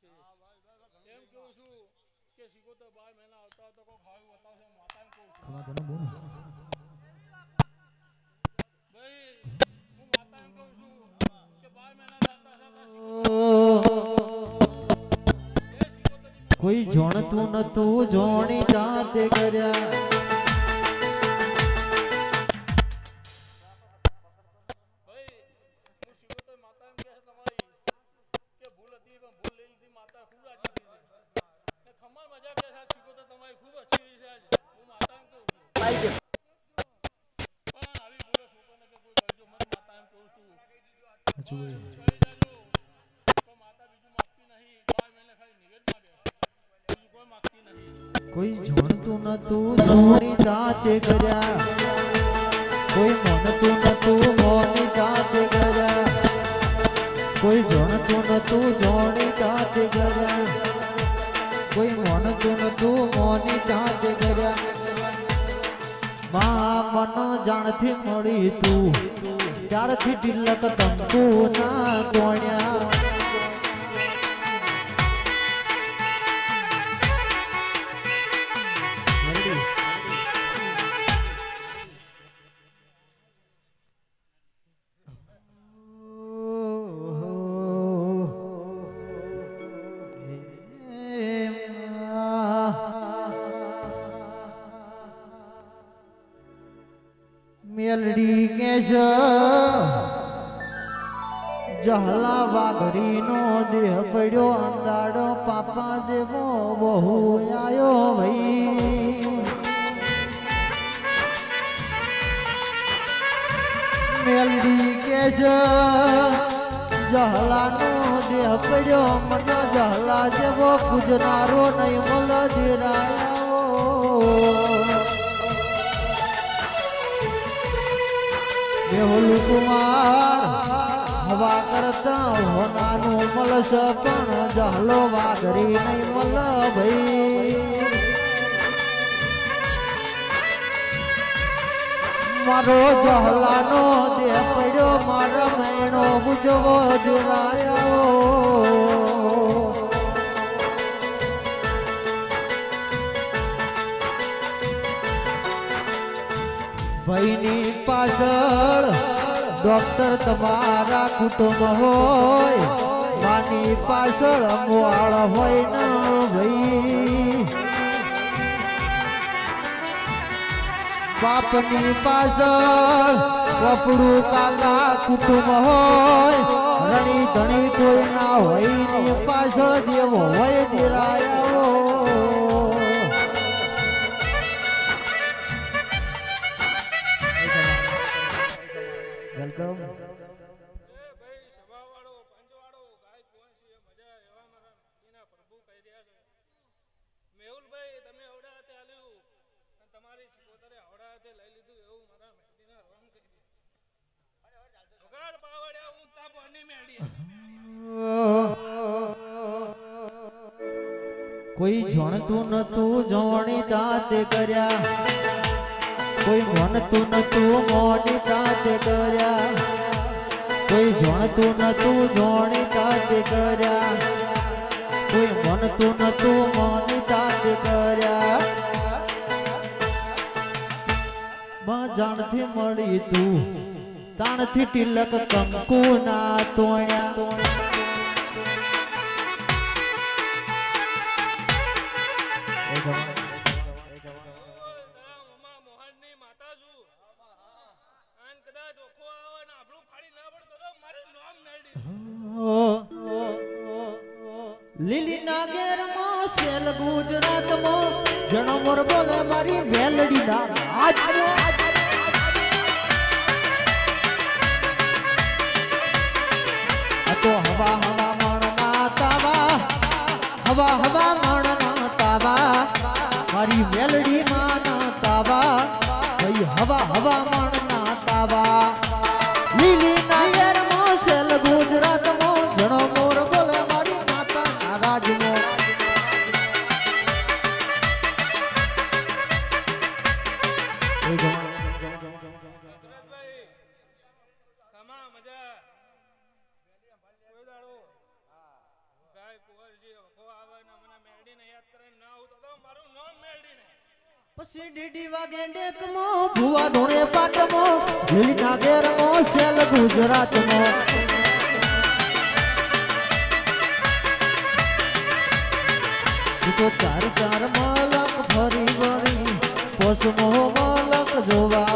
છે. એમ કહું છું કે સિકોતર બાર મહિના આવતા આવતા કોઈ ખાવું બતાવશે માતા એમ કહું છું. ભાઈ હું માતા એમ કહું છું કે બાર મહિના જતા કોઈ જોણતું નતું જોણી જાતે કર્યા. કોઈ જોણતું નતું જોણી જાતે કર્યા. કોઈ મનતું નતું મોની જાતે કર્યા. કોઈ જોણતું નતું જોણી જાતે કર્યા. કોઈ મનતું નતું મોની જાતે કર્યા. મા મન જાણથી મળી તું. ત્યારથી તિલક તંકુ ના તોણ્યા મેલડી કે જહલા વાઘરીનો દેહ પડ્યો અંધાડો પાપા જેવો બહુ આયો ભાઈ મેલડી કેશ જહલાનો દેહ પડ્યો, મને જહલા જેવો પૂજનારો નહીં મલ ધીરાયો મેહુલ કુમાર, હવા કરતા હોનાનું મળશ પણ જહલો વાઘરી નહીં મલ ભાઈ મારો જહલાનો જે પડ્યો, મારો મેણો બુજવો દિલાયો ભાઈની પાછળ ડોક્ટર તમારા કુટુંબ હોય, માની પાછળ અંગવાળ હોય ને ભાઈ. બાપની પાછળ કપડું કાકા કુટુંબ હોય, રણી ધણી કોઈ ના હોય પાછળ દેવો હોય દિરાયો મેહુલભાઈ, તમે અવડા હાથે આલ્યું અને તમારી પોતાને અવડા હાથે લઈ લીધું એવું મારા મહેંદીના રોમ કહી દે વગાડ પાવડ્યા, હું તા બોની મેળી કોઈ જોણતું નતું, જોણી દાંત કર્યા. કોઈ મનતું નતું મોની દાંત કર્યા. કોઈ જોણતું નતું, જોણી દાંત કર્યા. મનતું નતું મોની દાસ કર્યા. માં જાણથી મળી તું તાણથી તિલક કંકુ ના તોણ્યા. ઉમા મોહનની માતા છું અને કદાચ ઓખો આવે ને આપણું ફાડી ના પડતો તો મારે નોમ મેળી લીલી નાગેરમાં સેલ ગુજરાતમાં જણમર બોલે મારી વેલડી ના. નાચ આ તો હવા હવા મણ ના તાવા. હવા હવા મણ ના તાવા. મારી વેલડી માં ના તાવા. ભાઈ, હવા હવા, મણ મજા. કોઈ દાડો. ગાય કુંવરજી વખો ચાર ચાર માલક ફરી વળી પોસમો માલક જોવા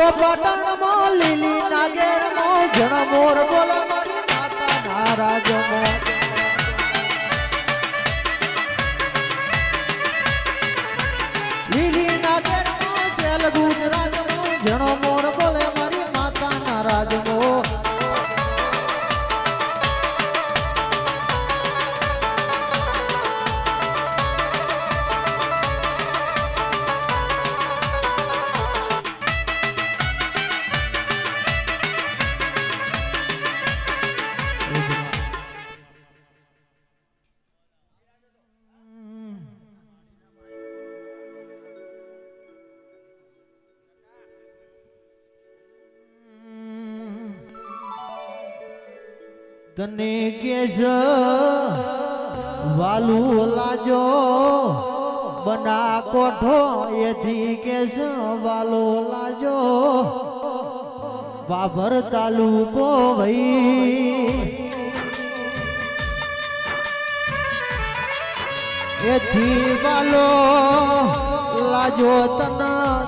પંચો પાટણમાં લીલી નાગેરમાં જણ મોર બોલ મારી માતા નારાજમો. લીલી તને કેશ વાલું લાજો, બના કોઠો, એથી કેશ વાલો લાજો, બાભર તાલુકો ભાઈ એથી વાલો લાજો તન,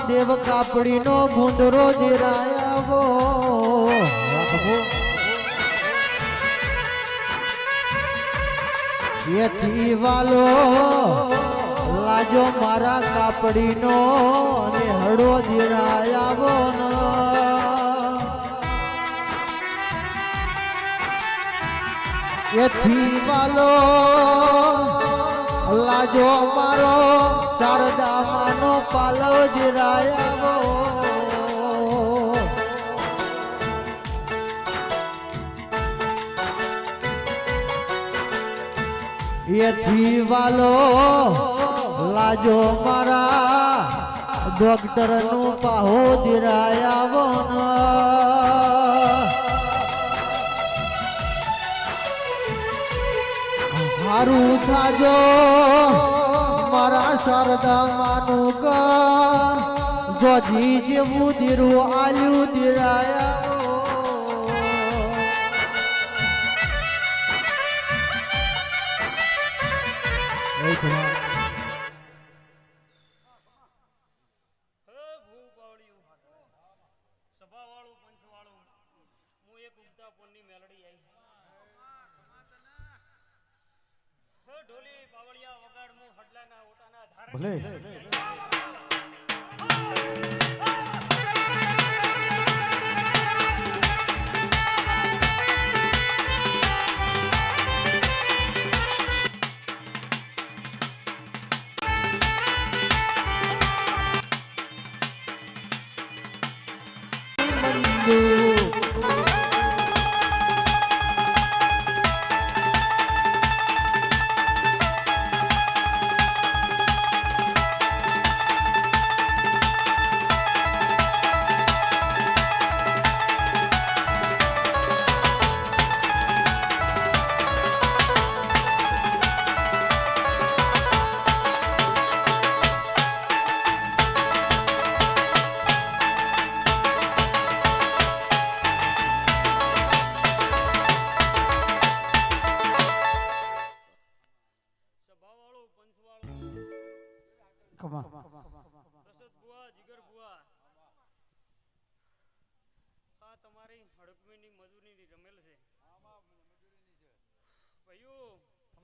દેવ કાપડીનો ગુંદરો દિરાયાવો એથી વાલો, લાજો મારા કાપડીનો અને હડો દિરાયાવો એથી વાલો, લાજો મારો શારદા માનો પાલવ દિરાયાવો એથી વાલો લાજો મારા ડોક્ટરનું પાહો દિરાયાવો હારું થાજો મારા શારદા માનું કા જોજી જેવું દીરું આલ્યું દિરાયાવો ભલે.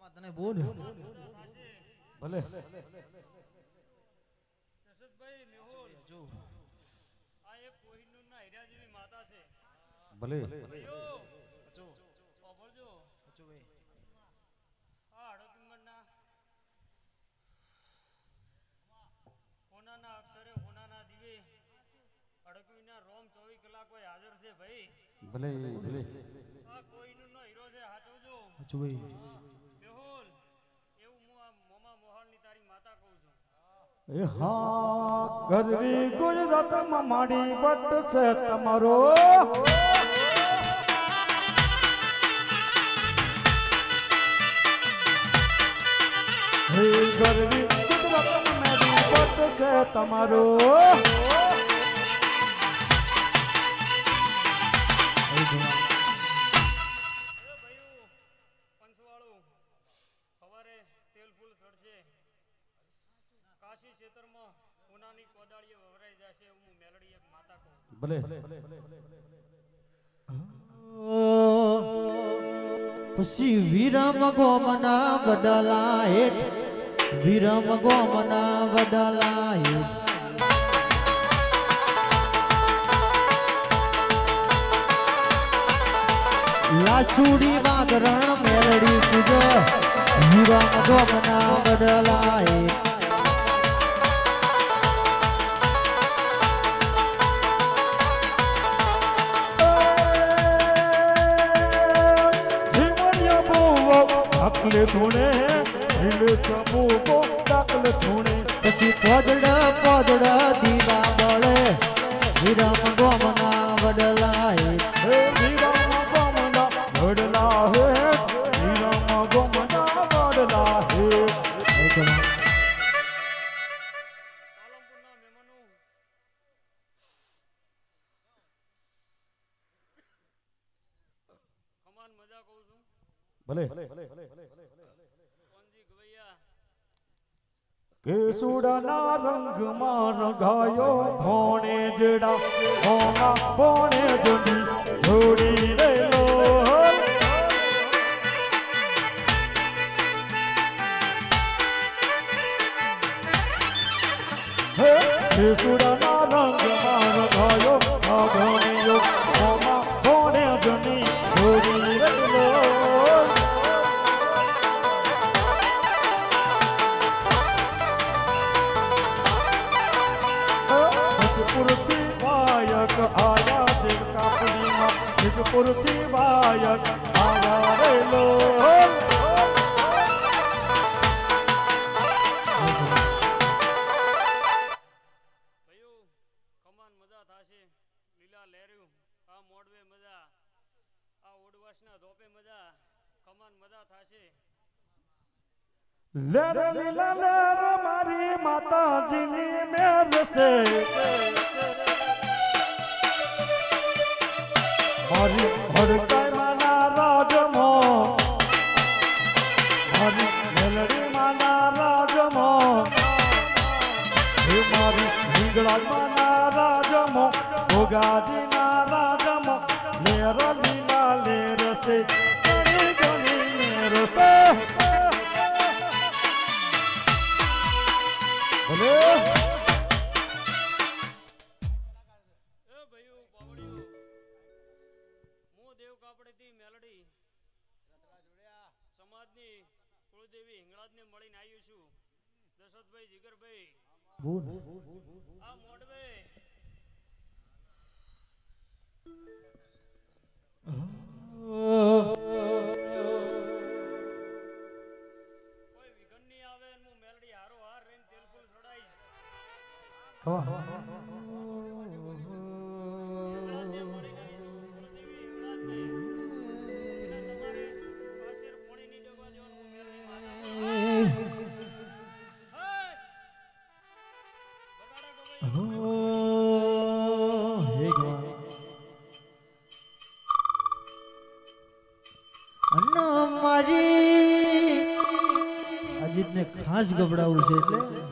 આમાં તને બોલ. ભલે. જો આ એક કોહિનૂરના હીરા જેવી માતા છે ભલે. ભાઈઓ જો સાંભળજો જો એ આ હડકમીના હોનાના અક્ષરે હોનાના દિવે હડકમીના રોમ ચોવીસ કલાક હોય હાજર છે ભાઈ ભલે. ભલે. આ કોહિનૂરનો હીરો છે હાચવજો જો એ હા ગરવી ગુજરાતમાં માડી ભટ્ટ છે તમારો. ગરવી ગુજરાતમાં માડી ભટ્ટ છે તમારો. ક્ષેત્રમાં ઉનાની કોદાળીએ વવરાઈ જશે હું મેલડી એક માતા કહું ભલે. પછી વિરમ ગોમના બદલા હેઠ, વિરમ ગોમના બદલા લાસુડી વાગરણ મેલડી પૂજો, વિરમ ગોમના વડલા ડાકલે ધૂણે હિલ સમૂહો ડાકલે ધૂણે. પછી પોદડ પોદડ દીવા બળે. વિરમ ગોમના વડલા હેઠ હે વીરામ ગમના વડલા હે વીરામ ગમના વડલા હે ભલે. કેસુડાના રંગમાં રંગાયો ભોણે જડા ભોણા ભોણે જડી જોડી રેલો હે ખમાન મજા થાશે. લેર લીલા લેર મારી માતાજીની મેર છે. મારી હડકાઈ માના રાજમો. મારી મેલડી માના રાજમો. હે મારી હિંગળાજ માના રાજમો. ભોગાજીના રાજમો. લેર લીલા લેર હિંગળાજને મળીને આવ્યો છું. દશરથભાઈ જીગરભાઈ. આ મોડવે કોઈ વિઘન નહીં આવે હું મેલડી હારો હાર રહીને તેલ ફૂલ ચડાઈશ ખાસ ગભરાવું છે એટલે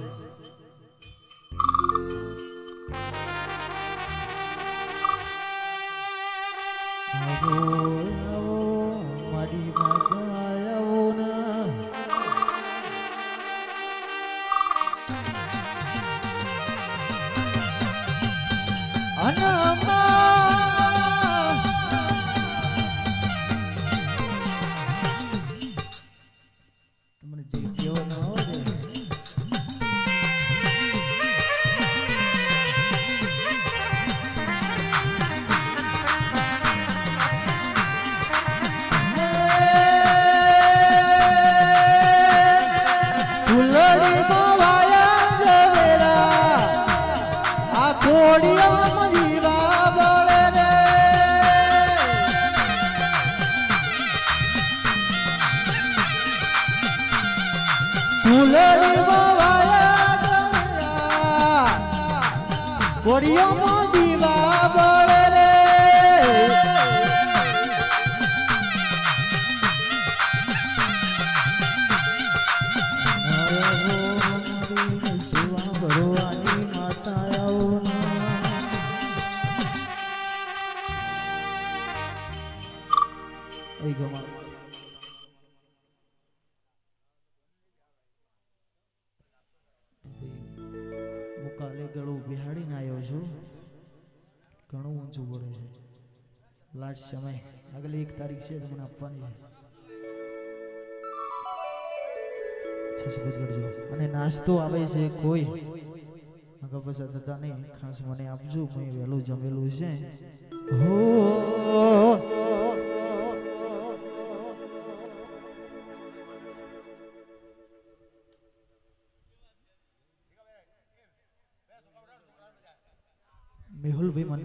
હું કાલે ગળું બિહાડીને આવ્યો છું ઘણું ઊંચું પડે છે લાસ્ટ સમય આગલી એક તારીખ છે તો આપવાની અને નાસ્તો આવે છે કોઈ આગળ થતા નહીં ખાસ મને આપજો મેં વહેલું જમેલું છે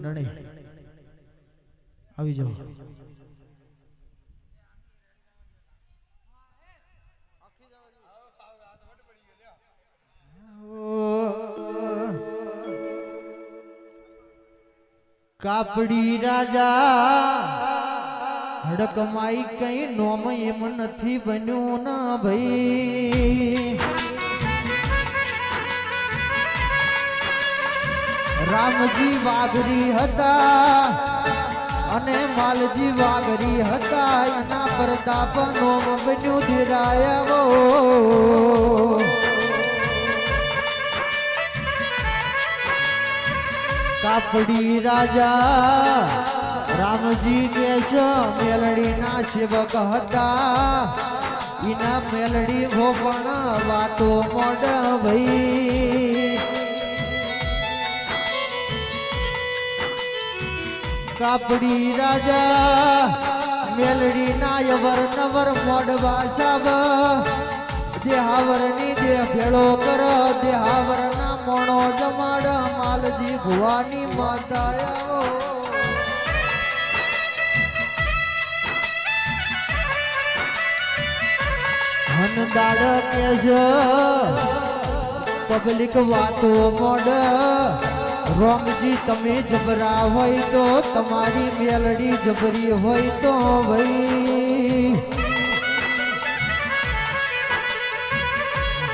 મેહુલભાઈ આવી જાઓ. કાપડી રાજા હડકમાઈ કઈ નોમ એમ નથી બન્યું ના ભાઈ. રામજી વાઘરી હતા અને માલજી વાઘરી હતા. એના પ્રતાપ નોમ બન્યું ધીરાયો કાપડી રાજા રામજી કે છે મેલડી ના સેવક હતા. એના મેલડી ભોપણ વાતો મોડ ભાઈ કાપડી રાજા, મેલડી ના યવર નવર મોડવા સાબ દેહાવરની દેહ ભેળો કર દેહાવર ના મોણો જમાડ, માલજી ભુવાની માતા આવો. હનદાડ કે પબ્લિક વાતો મોડ રોમજી, તમે જબરા હોય તો તમારી મેલડી જબરી હોય તો ભાઈ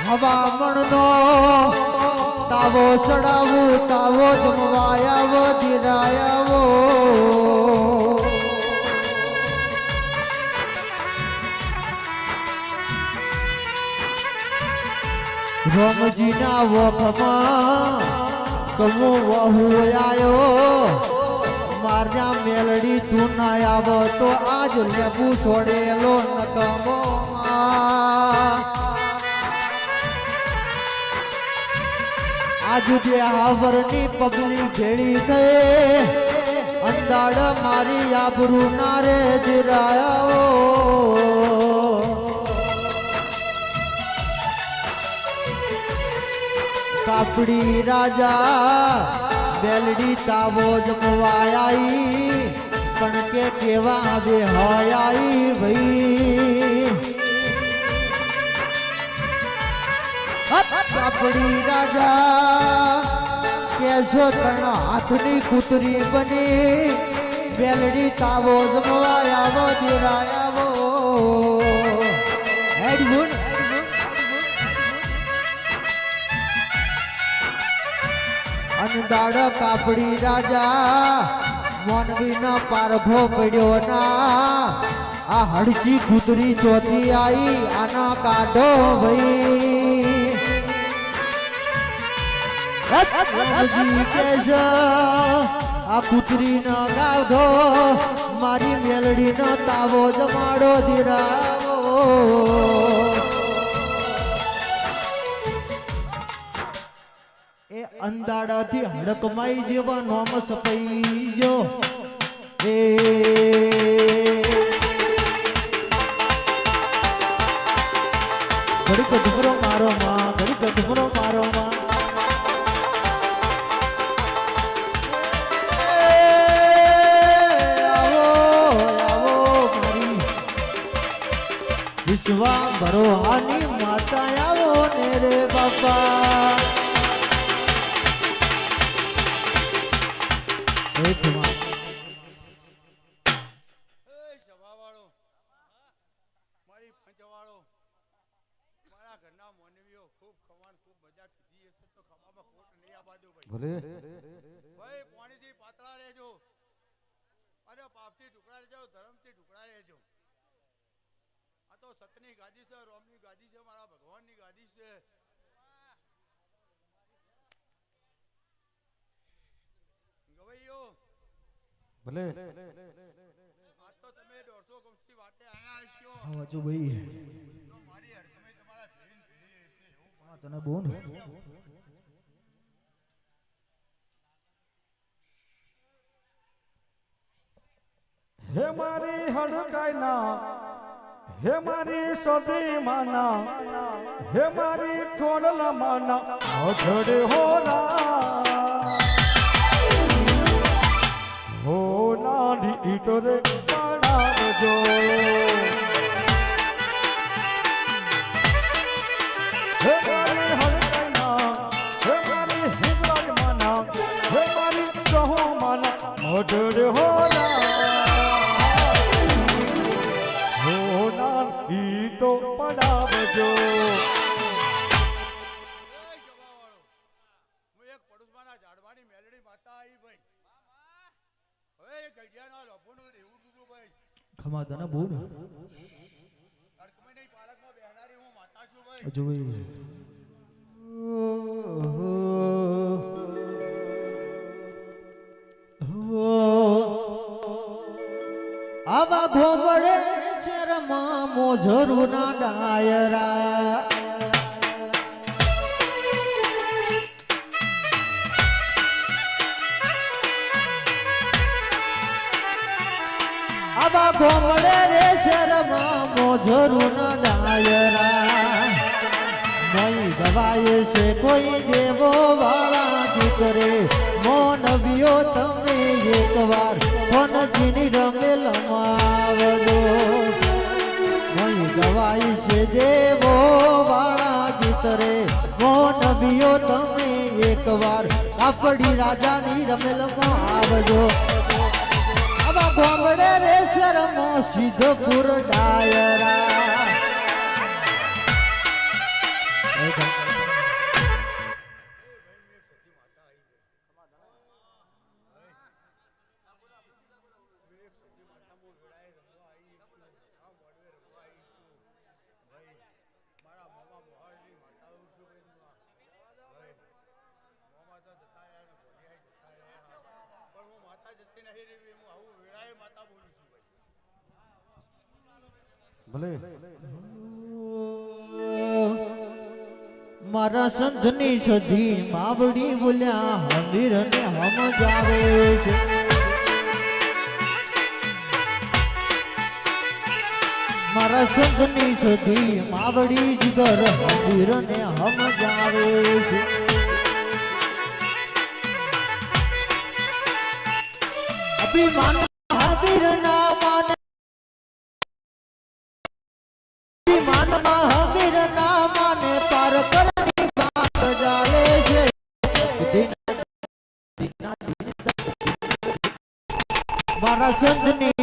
હવામણનો તાવો સડાવું, તાવો જમવાયાવો, દિરાયાવો. રોમજીના વખમાં કમો વહુ આયો માર્યા મેલડી તું ના આવો તો આજ લેબુ છોડેલો નકમો આજ દેહાવરની પગલી ભેળી થઈ અંદાડ મારી આબરૂ ના રે દિરાયો કાપડી રાજા બેલડી તાવો જમવાયાઈ. પણ કે કેવા આવે હયાઈ ભાઈ. કાપડી રાજા કેસો તણ હાથની કૂતરી બની. બેલડી તાવો જમવાયાવો, દિરાયાવો. હેડવુડ અંદાડ કાપડી રાજા, મન ન પારભો પડ્યો ના. આ હડજી કૂતરી ચોથી આઈ, આના કાઢો ભાઈ. આ કૂતરી ન ગાઢો મારી મેલડી નો તાવો જમાડો ધીરાવો અંદાડાથી હડકમાઈ જેવા નોમ સપઈ જો એ. ઘડીક ધુમરો મારો માં, ઘડીક ધુમરો મારો માં. વિશ્વા ભરો ભરોહાની માતા આવો ને રે બાપા. ભલે. ભાઈ પાણીથી પાતળા રહેજો. અને પાપથી ટુકડા રહેજો ધર્મથી ટુકડા રહેજો. આ તો સતની ગાદી છે રોમની ગાદી છે મારા ભગવાનની ગાદી છે. ભલે. આજ તો તમે દોઢસો કમથી વાટે આયા છો હા જો ભાઈ. તો મારી હરકમે તમારા ભેન ભીડી હશે એવું હા તને બોન. હે મારી હડકાઈ ના હે મારી સદી માના હે મારી થોડલ માના હોરા. હો આવા ઘોબડે શેરમાં મોજરૂના ડાયરા. આવા ઘોબડે રે શેરમાં મોજરૂના ડાયરા. નહીં ગવાય છે કોઈ દેવો વાળા દીકરે. મોનવીઓ તમને એકવાર ફોનજીની રમેલ આવજો. નહીં ગવાઈ છે દેવો વાળા દીકરે મોનવીઓ તમે એકવાર આપડી રાજાની રમેલ આવજો. આવા ગામડે રે શરમો સિદ્ધપુર ડાયરા. સંતની સધી માવડી બોલ્યા હમીર ને હમ જાવે છે. મારા સંતની સધી માવડી જીગર હમીર ને હમ જાવે છે. અભિમાન મારા